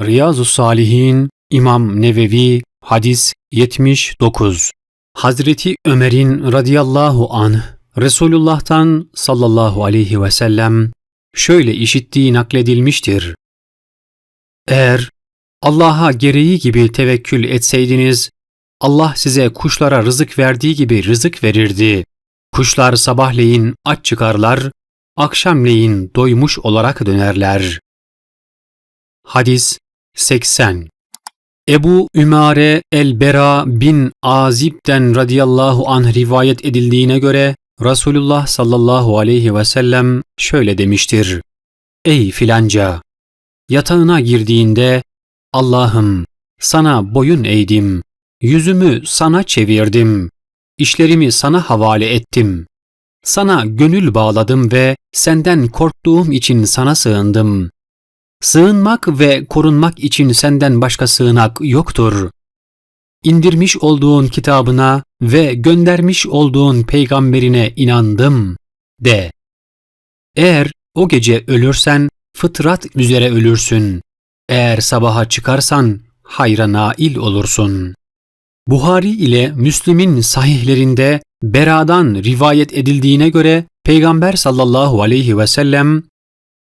Riyazu Salihin İmam Nevevi Hadis 79 Hazreti Ömer'in radıyallahu anh Resulullah'tan sallallahu aleyhi ve sellem şöyle işittiği nakledilmiştir. Eğer Allah'a gereği gibi tevekkül etseydiniz, Allah size kuşlara rızık verdiği gibi rızık verirdi. Kuşlar sabahleyin aç çıkarlar, akşamleyin doymuş olarak dönerler. Hadis 80 Ebu Ümare el-Bera bin Azib'den radıyallahu anh rivayet edildiğine göre Resulullah sallallahu aleyhi ve sellem şöyle demiştir. Ey filanca! Yatağına girdiğinde Allah'ım sana boyun eğdim, yüzümü sana çevirdim, işlerimi sana havale ettim. Sana gönül bağladım ve senden korktuğum için sana sığındım. Sığınmak ve korunmak için senden başka sığınak yoktur. İndirmiş olduğun kitabına ve göndermiş olduğun peygamberine inandım de. Eğer o gece ölürsen fıtrat üzere ölürsün. Eğer sabaha çıkarsan hayra nail olursun. Buhari ile Müslim'in sahihlerinde Bera'dan rivayet edildiğine göre Peygamber sallallahu aleyhi ve sellem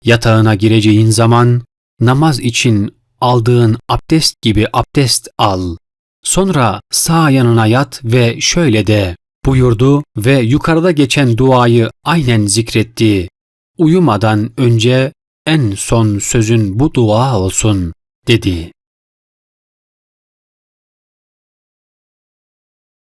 yatağına gireceğin zaman namaz için aldığın abdest gibi abdest al. Sonra sağ yanına yat ve şöyle de buyurdu ve yukarıda geçen duayı aynen zikretti. Uyumadan önce en son sözün bu dua olsun dedi.